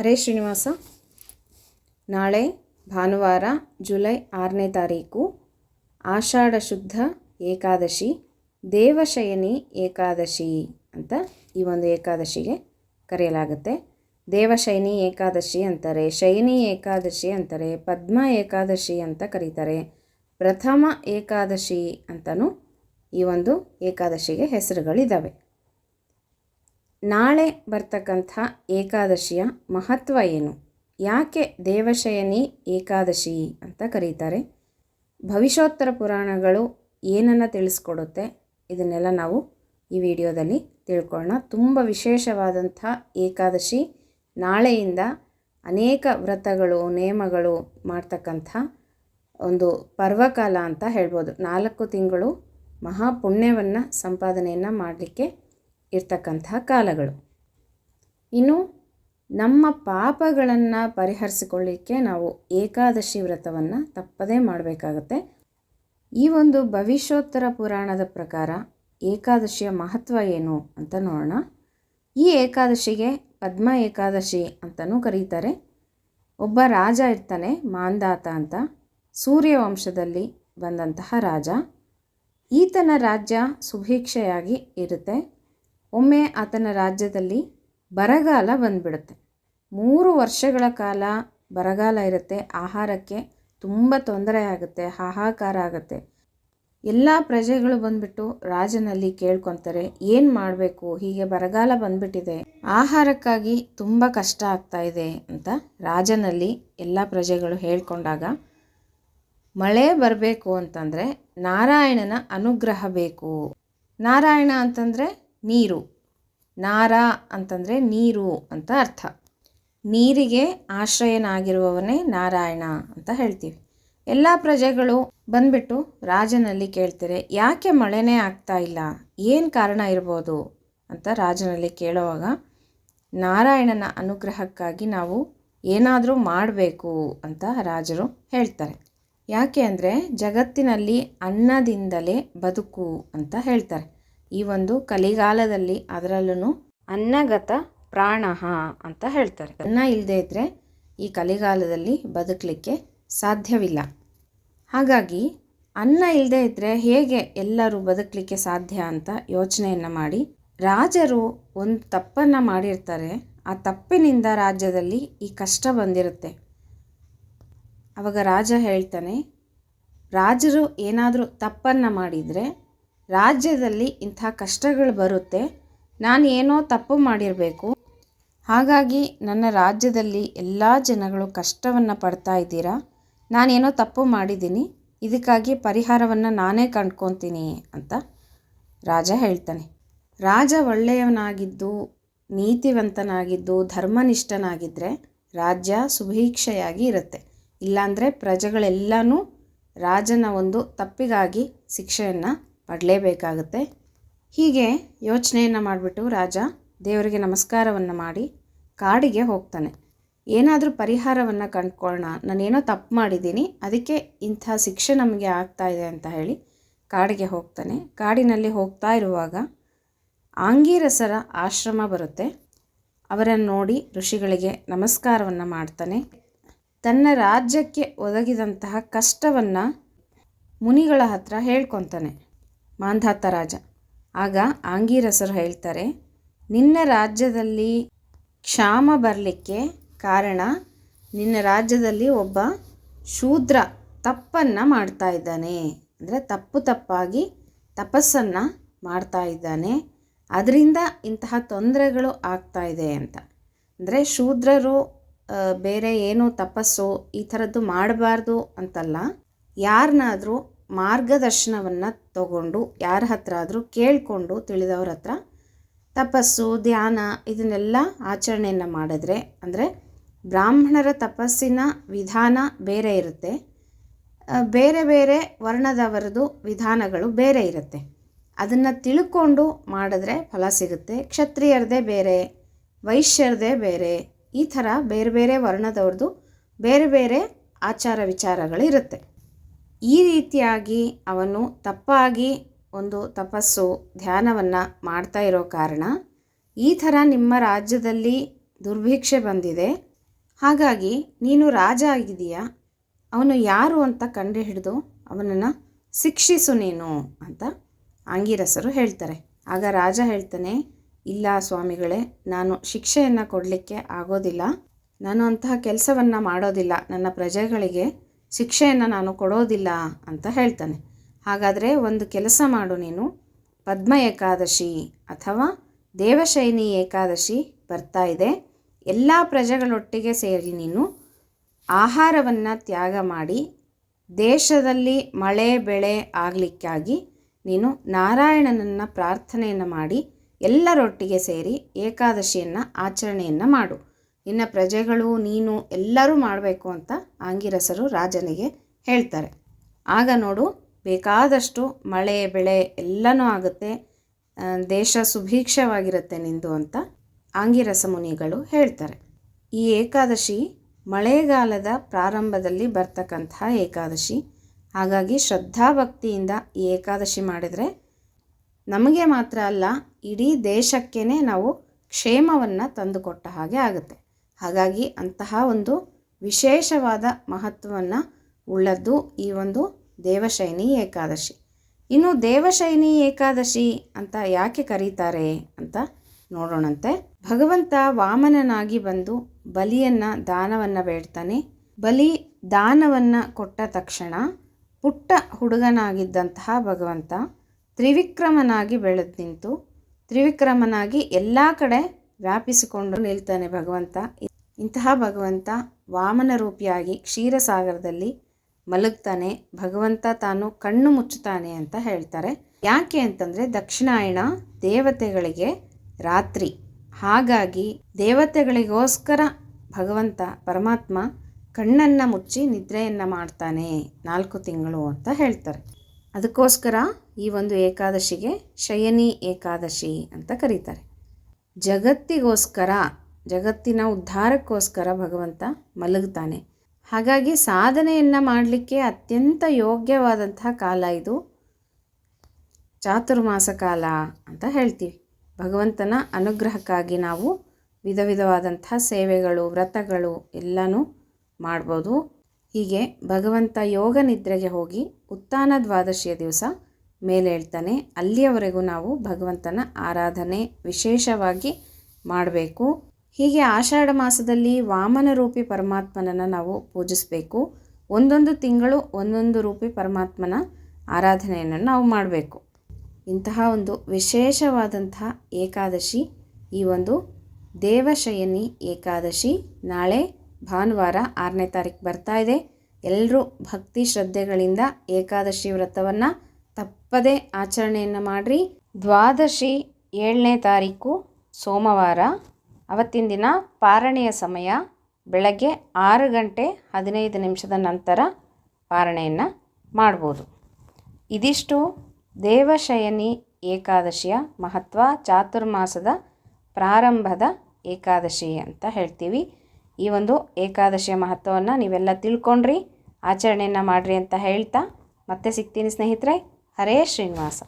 ಹರೇ ಶ್ರೀನಿವಾಸ. ನಾಳೆ ಭಾನುವಾರ ಜುಲೈ ಆರನೇ ತಾರೀಕು ಆಷಾಢ ಶುದ್ಧ ಏಕಾದಶಿ, ದೇವಶಯನಿ ಏಕಾದಶಿ ಅಂತ ಈ ಒಂದು ಏಕಾದಶಿಗೆ ಕರೆಯಲಾಗುತ್ತೆ. ದೇವಶಯನಿ ಏಕಾದಶಿ ಅಂತಾರೆ, ಶಯನಿ ಏಕಾದಶಿ ಅಂತಾರೆ, ಪದ್ಮ ಏಕಾದಶಿ ಅಂತ ಕರೀತಾರೆ. ಪ್ರಥಮ ಏಕಾದಶಿ ಅಂತಲೂ ಈ ಒಂದು ಏಕಾದಶಿಗೆ ಹೆಸರುಗಳಿದ್ದಾವೆ ನಾಳೆ ಬರ್ತಕ್ಕಂಥ ಏಕಾದಶಿಯ ಮಹತ್ವ ಏನು? ಯಾಕೆ ದೇವಶಯನಿ ಏಕಾದಶಿ ಅಂತ ಕರೀತಾರೆ? ಭವಿಷ್ಯೋತ್ತರ ಪುರಾಣಗಳು ಏನನ್ನು ತಿಳಿಸ್ಕೊಡುತ್ತೆ? ಇದನ್ನೆಲ್ಲ ನಾವು ಈ ವಿಡಿಯೋದಲ್ಲಿ ತಿಳ್ಕೊಳ್ಳೋಣ. ತುಂಬ ವಿಶೇಷವಾದಂಥ ಏಕಾದಶಿ. ನಾಳೆಯಿಂದ ಅನೇಕ ವ್ರತಗಳು, ನೇಮಗಳು ಮಾಡ್ತಕ್ಕಂಥ ಒಂದು ಪರ್ವಕಾಲ ಅಂತ ಹೇಳ್ಬೋದು. ನಾಲ್ಕು ತಿಂಗಳು ಮಹಾಪುಣ್ಯವನ್ನು ಸಂಪಾದನೆಯನ್ನು ಮಾಡಲಿಕ್ಕೆ ಇರ್ತಕ್ಕಂತಹ ಕಾಲಗಳು. ಇನ್ನು ನಮ್ಮ ಪಾಪಗಳನ್ನು ಪರಿಹರಿಸಿಕೊಳ್ಳಿಕ್ಕೆ ನಾವು ಏಕಾದಶಿ ವ್ರತವನ್ನು ತಪ್ಪದೇ ಮಾಡಬೇಕಾಗತ್ತೆ. ಈ ಒಂದು ಭವಿಷ್ಯೋತ್ತರ ಪುರಾಣದ ಪ್ರಕಾರ ಏಕಾದಶಿಯ ಮಹತ್ವ ಏನು ಅಂತ ನೋಡೋಣ. ಈ ಏಕಾದಶಿಗೆ ಪದ್ಮ ಏಕಾದಶಿ ಅಂತಲೂ ಕರೀತಾರೆ. ಒಬ್ಬ ರಾಜ ಇರ್ತಾನೆ, ಮಾಂದಾತ ಅಂತ. ಸೂರ್ಯವಂಶದಲ್ಲಿ ಬಂದಂತಹ ರಾಜ. ಈತನ ರಾಜ್ಯ ಸುಭಿಕ್ಷೆಯಾಗಿ ಇರುತ್ತೆ. ಒಮ್ಮೆ ಆತನ ರಾಜ್ಯದಲ್ಲಿ ಬರಗಾಲ ಬಂದುಬಿಡುತ್ತೆ. ಮೂರು ವರ್ಷಗಳ ಕಾಲ ಬರಗಾಲ ಇರುತ್ತೆ. ಆಹಾರಕ್ಕೆ ತುಂಬ ತೊಂದರೆ ಆಗುತ್ತೆ, ಹಾಹಾಕಾರ ಆಗುತ್ತೆ. ಎಲ್ಲ ಪ್ರಜೆಗಳು ಬಂದ್ಬಿಟ್ಟು ರಾಜನಲ್ಲಿ ಕೇಳ್ಕೊತಾರೆ, ಏನು ಮಾಡಬೇಕು? ಹೀಗೆ ಬರಗಾಲ ಬಂದ್ಬಿಟ್ಟಿದೆ. ಆಹಾರಕ್ಕಾಗಿ ತುಂಬ ಕಷ್ಟ ಆಗ್ತಾ ಇದೆ ಅಂತ ರಾಜನಲ್ಲಿ ಎಲ್ಲ ಪ್ರಜೆಗಳು ಹೇಳ್ಕೊಂಡಾಗ, ಮಳೆ ಬರಬೇಕು ಅಂತಂದರೆ ನಾರಾಯಣನ ಅನುಗ್ರಹ ಬೇಕು. ನಾರಾಯಣ ಅಂತಂದರೆ ನೀರು. ನಾರ ಅಂತಂದರೆ ನೀರು ಅಂತ ಅರ್ಥ. ನೀರಿಗೆ ಆಶ್ರಯನಾಗಿರುವವನೇ ನಾರಾಯಣ ಅಂತ ಹೇಳ್ತೀವಿ. ಎಲ್ಲ ಪ್ರಜೆಗಳು ಬಂದ್ಬಿಟ್ಟು ರಾಜನಲ್ಲಿ ಕೇಳ್ತಾರೆ, ಯಾಕೆ ಮಳೆನೇ ಆಗ್ತಾ ಇಲ್ಲ? ಏನು ಕಾರಣ ಇರ್ಬೋದು? ಅಂತ ರಾಜನಲ್ಲಿ ಕೇಳುವಾಗ, ನಾರಾಯಣನ ಅನುಗ್ರಹಕ್ಕಾಗಿ ನಾವು ಏನಾದರೂ ಮಾಡಬೇಕು ಅಂತ ರಾಜರು ಹೇಳ್ತಾರೆ. ಯಾಕೆ ಅಂದರೆ ಜಗತ್ತಿನಲ್ಲಿ ಅನ್ನದಿಂದಲೇ ಬದುಕು ಅಂತ ಹೇಳ್ತಾರೆ. ಈ ಒಂದು ಕಲಿಗಾಲದಲ್ಲಿ ಅದರಲ್ಲೂ ಅನ್ನಗತ ಪ್ರಾಣಃ ಅಂತ ಹೇಳ್ತಾರೆ. ಅನ್ನ ಇಲ್ಲದೆ ಇದ್ದರೆ ಈ ಕಲಿಗಾಲದಲ್ಲಿ ಬದುಕಲಿಕ್ಕೆ ಸಾಧ್ಯವಿಲ್ಲ. ಹಾಗಾಗಿ ಅನ್ನ ಇಲ್ಲದೆ ಇದ್ದರೆ ಹೇಗೆ ಎಲ್ಲರೂ ಬದುಕಲಿಕ್ಕೆ ಸಾಧ್ಯ ಅಂತ ಯೋಚನೆಯನ್ನು ಮಾಡಿ ರಾಜರು ಒಂದು ತಪ್ಪನ್ನು ಮಾಡಿರ್ತಾರೆ, ಆ ತಪ್ಪಿನಿಂದ ರಾಜ್ಯದಲ್ಲಿ ಈ ಕಷ್ಟ ಬಂದಿರುತ್ತೆ. ಆವಾಗ ರಾಜ ಹೇಳ್ತಾನೆ, ರಾಜರು ಏನಾದರೂ ತಪ್ಪನ್ನು ಮಾಡಿದರೆ ರಾಜ್ಯದಲ್ಲಿ ಇಂಥ ಕಷ್ಟಗಳು ಬರುತ್ತೆ, ನಾನು ಏನೋ ತಪ್ಪು ಮಾಡಿರಬೇಕು. ಹಾಗಾಗಿ ನನ್ನ ರಾಜ್ಯದಲ್ಲಿ ಎಲ್ಲ ಜನಗಳು ಕಷ್ಟವನ್ನು ಪಡ್ತಾ ಇದ್ದೀರಾ? ನಾನೇನೋ ತಪ್ಪು ಮಾಡಿದ್ದೀನಿ, ಇದಕ್ಕಾಗಿ ಪರಿಹಾರವನ್ನು ನಾನೇ ಕಂಡ್ಕೊತೀನಿ ಅಂತ ರಾಜ ಹೇಳ್ತಾನೆ. ರಾಜ ಒಳ್ಳೆಯವನಾಗಿದ್ದು, ನೀತಿವಂತನಾಗಿದ್ದು ಧರ್ಮನಿಷ್ಠನಾಗಿದ್ದರೆ ರಾಜ್ಯ ಸುಭೀಕ್ಷೆಯಾಗಿ ಇರುತ್ತೆ. ಇಲ್ಲಾಂದರೆ ಪ್ರಜೆಗಳೆಲ್ಲನೂ ರಾಜನ ಒಂದು ತಪ್ಪಿಗಾಗಿ ಶಿಕ್ಷೆಯನ್ನು ಪಡಲೇಬೇಕಾಗುತ್ತೆ. ಹೀಗೆ ಯೋಚನೆಯನ್ನು ಮಾಡಿಬಿಟ್ಟು ರಾಜ ದೇವರಿಗೆ ನಮಸ್ಕಾರವನ್ನು ಮಾಡಿ ಕಾಡಿಗೆ ಹೋಗ್ತಾನೆ. ಏನಾದರೂ ಪರಿಹಾರವನ್ನು ಕಂಡ್ಕೊಳ್ಳೋಣ ನಾನೇನೋ ತಪ್ಪು ಮಾಡಿದ್ದೀನಿ. ಅದಕ್ಕೆ ಇಂಥ ಶಿಕ್ಷೆ ನಮಗೆ ಆಗ್ತಾ ಇದೆ ಅಂತ ಹೇಳಿ ಕಾಡಿಗೆ ಹೋಗ್ತಾನೆ. ಕಾಡಿನಲ್ಲಿ ಹೋಗ್ತಾ ಇರುವಾಗ ಆಂಗೀರಸರ ಆಶ್ರಮ ಬರುತ್ತೆ. ಅವರನ್ನು ನೋಡಿ ಋಷಿಗಳಿಗೆ ನಮಸ್ಕಾರವನ್ನು ಮಾಡ್ತಾನೆ. ತನ್ನ ರಾಜ್ಯಕ್ಕೆ ಒದಗಿದಂತಹ ಕಷ್ಟವನ್ನು ಮುನಿಗಳ ಹತ್ರ ಹೇಳ್ಕೊತಾನೆ. ಮಾಂಧಾತ ರಾಜ. ಆಗ ಆಂಗೀರಸರು ಹೇಳ್ತಾರೆ, ನಿನ್ನ ರಾಜ್ಯದಲ್ಲಿ ಕ್ಷಾಮ ಬರಲಿಕ್ಕೆ ಕಾರಣ ನಿನ್ನ ರಾಜ್ಯದಲ್ಲಿ ಒಬ್ಬ ಶೂದ್ರ ತಪ್ಪನ್ನು ಮಾಡ್ತಾ ಇದ್ದಾನೆ. ಅಂದರೆ ತಪ್ಪು ತಪ್ಪಾಗಿ ತಪಸ್ಸನ್ನು ಮಾಡ್ತಾ ಇದ್ದಾನೆ. ಅದರಿಂದ ಇಂತಹ ತೊಂದರೆಗಳು ಆಗ್ತಾ ಇದೆ ಅಂತ. ಅಂದರೆ ಶೂದ್ರರು ಬೇರೆ ಏನು ತಪಸ್ಸು ಈ ಥರದ್ದು ಮಾಡಬಾರ್ದು ಅಂತಲ್ಲ. ಯಾರನ್ನಾದರೂ ಮಾರ್ಗದರ್ಶನವನ್ನು ತಗೊಂಡು ಯಾರ ಹತ್ರ ಆದರೂ ಕೇಳಿಕೊಂಡು ತಿಳಿದವ್ರ ಹತ್ರ ತಪಸ್ಸು, ಧ್ಯಾನ ಇದನ್ನೆಲ್ಲ ಆಚರಣೆಯನ್ನು ಮಾಡಿದ್ರೆ ಅಂದರೆ ಬ್ರಾಹ್ಮಣರ ತಪಸ್ಸಿನ ವಿಧಾನ ಬೇರೆ ಇರುತ್ತೆ. ಬೇರೆ ಬೇರೆ ವರ್ಣದವರದು ವಿಧಾನಗಳು ಬೇರೆ ಇರುತ್ತೆ. ಅದನ್ನು ತಿಳ್ಕೊಂಡು ಮಾಡಿದ್ರೆ ಫಲ ಸಿಗುತ್ತೆ. ಕ್ಷತ್ರಿಯರದೇ ಬೇರೆ, ವೈಶ್ಯರದೇ ಬೇರೆ, ಈ ಥರ ಬೇರೆ ಬೇರೆ ವರ್ಣದವ್ರದ್ದು ಬೇರೆ ಬೇರೆ ಆಚಾರ ವಿಚಾರಗಳಿರುತ್ತೆ. ಈ ರೀತಿಯಾಗಿ ಅವನು ತಪ್ಪಾಗಿ ಒಂದು ತಪಸ್ಸು, ಧ್ಯಾನವನ್ನು ಮಾಡ್ತಾ ಇರೋ ಕಾರಣ ಈ ಥರ ನಿಮ್ಮ ರಾಜ್ಯದಲ್ಲಿ ದುರ್ಭಿಕ್ಷೆ ಬಂದಿದೆ. ಹಾಗಾಗಿ ನೀನು ರಾಜ ಆಗಿದೆಯಾ ಅವನು ಯಾರು ಅಂತ ಕಂಡುಹಿಡಿದು ಅವನನ್ನು ಶಿಕ್ಷಿಸು ನೀನು ಅಂತ ಆಂಗಿರಸರು ಹೇಳ್ತಾರೆ. ಆಗ ರಾಜ ಹೇಳ್ತಾನೆ, ಇಲ್ಲ ಸ್ವಾಮಿಗಳೇ, ನಾನು ಶಿಕ್ಷೆಯನ್ನು ಕೊಡಲಿಕ್ಕೆ ಆಗೋದಿಲ್ಲ. ನಾನು ಅಂತಹ ಕೆಲಸವನ್ನು ಮಾಡೋದಿಲ್ಲ. ನನ್ನ ಪ್ರಜೆಗಳಿಗೆ ಶಿಕ್ಷೆಯನ್ನು ನಾನು ಕೊಡೋದಿಲ್ಲ ಅಂತ ಹೇಳ್ತಾನೆ. ಹಾಗಾದರೆ ಒಂದು ಕೆಲಸ ಮಾಡು ನೀನು. ಪದ್ಮ ಏಕಾದಶಿ ಅಥವಾ ದೇವಶೈನಿ ಏಕಾದಶಿ ಬರ್ತಾ ಇದೆ. ಎಲ್ಲ ಪ್ರಜೆಗಳೊಟ್ಟಿಗೆ ಸೇರಿ ನೀನು ಆಹಾರವನ್ನು ತ್ಯಾಗ ಮಾಡಿ ದೇಶದಲ್ಲಿ ಮಳೆ, ಬೆಳೆ ಆಗಲಿಕ್ಕಾಗಿ ನೀನು ನಾರಾಯಣನನ್ನು ಪ್ರಾರ್ಥನೆಯನ್ನು ಮಾಡಿ ಎಲ್ಲರೊಟ್ಟಿಗೆ ಸೇರಿ ಏಕಾದಶಿಯನ್ನು ಆಚರಣೆಯನ್ನು ಮಾಡು. ನಿನ್ನ ಪ್ರಜೆಗಳು, ನೀನು ಎಲ್ಲರೂ ಮಾಡಬೇಕು ಅಂತ ಆಂಗಿರಸರು ರಾಜನಿಗೆ ಹೇಳ್ತಾರೆ. ಆಗ ನೋಡು, ಬೇಕಾದಷ್ಟು ಮಳೆ, ಬೆಳೆ ಎಲ್ಲನೂ ಆಗುತ್ತೆ ದೇಶ ಸುಭೀಕ್ಷವಾಗಿರುತ್ತೆ ನಿಂದು ಅಂತ ಆಂಗಿರಸ ಮುನಿಗಳು ಹೇಳ್ತಾರೆ. ಈ ಏಕಾದಶಿ ಮಳೆಗಾಲದ ಪ್ರಾರಂಭದಲ್ಲಿ ಬರ್ತಕ್ಕಂತಹ ಏಕಾದಶಿ. ಹಾಗಾಗಿ ಶ್ರದ್ಧಾಭಕ್ತಿಯಿಂದ ಈ ಏಕಾದಶಿ ಮಾಡಿದರೆ ನಮಗೆ ಮಾತ್ರ ಅಲ್ಲ, ಇಡೀ ದೇಶಕ್ಕೇ ನಾವು ಕ್ಷೇಮವನ್ನು ತಂದುಕೊಟ್ಟ ಹಾಗೆ ಆಗುತ್ತೆ. ಹಾಗಾಗಿ ಅಂತಹ ಒಂದು ವಿಶೇಷವಾದ ಮಹತ್ವವನ್ನು ಉಳ್ಳದ್ದು ಈ ಒಂದು ದೇವಶೈನಿ ಏಕಾದಶಿ. ಇನ್ನು ದೇವಶೈನಿ ಏಕಾದಶಿ ಅಂತ ಯಾಕೆ ಕರೀತಾರೆ ಅಂತ ನೋಡೋಣಂತೆ. ಭಗವಂತ ವಾಮನನಾಗಿ ಬಂದು ಬಲಿಯನ್ನು ದಾನವನ್ನು ಬೇಡ್ತಾನೆ. ಬಲಿ ದಾನವನ್ನು ಕೊಟ್ಟ ತಕ್ಷಣ ಪುಟ್ಟ ಹುಡುಗನಾಗಿದ್ದಂತಹ ಭಗವಂತ ತ್ರಿವಿಕ್ರಮನಾಗಿ ಬೆಳೆದು ನಿಂತು, ತ್ರಿವಿಕ್ರಮನಾಗಿ ಎಲ್ಲ ಕಡೆ ವ್ಯಾಪಿಸಿಕೊಂಡು ನಿಲ್ತಾನೆ ಭಗವಂತ. ಇಂತಹ ಭಗವಂತ ವಾಮನ ರೂಪಿಯಾಗಿ ಕ್ಷೀರಸಾಗರದಲ್ಲಿ ಮಲಗ್ತಾನೆ, ಭಗವಂತ ತಾನು ಕಣ್ಣು ಮುಚ್ಚುತ್ತಾನೆ ಅಂತ ಹೇಳ್ತಾರೆ. ಯಾಕೆ ಅಂತಂದರೆ ದಕ್ಷಿಣಾಯಣ ದೇವತೆಗಳಿಗೆ ರಾತ್ರಿ. ಹಾಗಾಗಿ ದೇವತೆಗಳಿಗೋಸ್ಕರ ಭಗವಂತ ಪರಮಾತ್ಮ ಕಣ್ಣನ್ನು ಮುಚ್ಚಿ ನಿದ್ರೆಯನ್ನು ಮಾಡ್ತಾನೆ ನಾಲ್ಕು ತಿಂಗಳು ಅಂತ ಹೇಳ್ತಾರೆ. ಅದಕ್ಕೋಸ್ಕರ ಈ ಒಂದು ಏಕಾದಶಿಗೆ ಶಯನಿ ಏಕಾದಶಿ ಅಂತ ಕರೀತಾರೆ. ಜಗತ್ತಿಗೋಸ್ಕರ ಜಗತ್ತಿನ ಉದ್ಧಾರಕ್ಕೋಸ್ಕರ ಭಗವಂತ ಮಲಗ್ತಾನೆ ಹಾಗಾಗಿ ಸಾಧನೆಯನ್ನು ಮಾಡಲಿಕ್ಕೆ ಅತ್ಯಂತ ಯೋಗ್ಯವಾದಂತಹ ಕಾಲ ಇದು. ಚಾತುರ್ಮಾಸ ಕಾಲ ಅಂತ ಹೇಳ್ತೀವಿ. ಭಗವಂತನ ಅನುಗ್ರಹಕ್ಕಾಗಿ ನಾವು ವಿಧ ವಿಧವಾದಂಥ ಸೇವೆಗಳು, ವ್ರತಗಳು ಎಲ್ಲನೂ ಮಾಡ್ಬೋದು. ಹೀಗೆ ಭಗವಂತ ಯೋಗ ನಿದ್ರೆಗೆ ಹೋಗಿ ಉತ್ಥಾನ ದ್ವಾದಶಿಯ ದಿವಸ ಮೇಲೆ ಹೇಳ್ತಾನೆ, ಅಲ್ಲಿಯವರೆಗೂ ನಾವು ಭಗವಂತನ ಆರಾಧನೆ ವಿಶೇಷವಾಗಿ ಮಾಡಬೇಕು. ಹೀಗೆ ಆಷಾಢ ಮಾಸದಲ್ಲಿ ವಾಮನ ರೂಪಿ ಪರಮಾತ್ಮನನ್ನು ನಾವು ಪೂಜಿಸಬೇಕು. ಒಂದೊಂದು ತಿಂಗಳು ಒಂದೊಂದು ರೂಪಿ ಪರಮಾತ್ಮನ ಆರಾಧನೆಯನ್ನು ನಾವು ಮಾಡಬೇಕು. ಇಂತಹ ಒಂದು ವಿಶೇಷವಾದಂತಹ ಏಕಾದಶಿ, ಈ ಒಂದು ದೇವಶಯನಿ ಏಕಾದಶಿ ನಾಳೆ ಭಾನುವಾರ ಆರನೇ ತಾರೀಕು ಬರ್ತಾ ಇದೆ. ಎಲ್ಲರೂ ಭಕ್ತಿ ಶ್ರದ್ಧೆಗಳಿಂದ ಏಕಾದಶಿ ವ್ರತವನ್ನು ತಪ್ಪದೇ ಆಚರಣೆಯನ್ನು ಮಾಡಿರಿ. ದ್ವಾದಶಿ ಏಳನೇ ತಾರೀಕು ಸೋಮವಾರ. ಅವತ್ತಿನ ದಿನ ಪಾರಣೆಯ ಸಮಯ ಬೆಳಗ್ಗೆ ಆರು ಗಂಟೆ ಹದಿನೈದು ನಿಮಿಷದ ನಂತರ ಪಾರಣೆಯನ್ನು ಮಾಡ್ಬೋದು. ಇದಿಷ್ಟು ದೇವಶಯನಿ ಏಕಾದಶಿಯ ಮಹತ್ವ ಚಾತುರ್ಮಾಸದ ಪ್ರಾರಂಭದ ಏಕಾದಶಿ ಅಂತ ಹೇಳ್ತೀವಿ. ಈ ಒಂದು ಏಕಾದಶಿಯ ಮಹತ್ವವನ್ನು ನೀವೆಲ್ಲ ತಿಳ್ಕೊಂಡ್ರಿ, ಆಚರಣೆಯನ್ನು ಮಾಡಿರಿ ಅಂತ ಹೇಳ್ತಾ ಮತ್ತೆ ಸಿಗ್ತೀನಿ ಸ್ನೇಹಿತರೆ. ಹರೇ ಶ್ರೀನಿವಾಸ.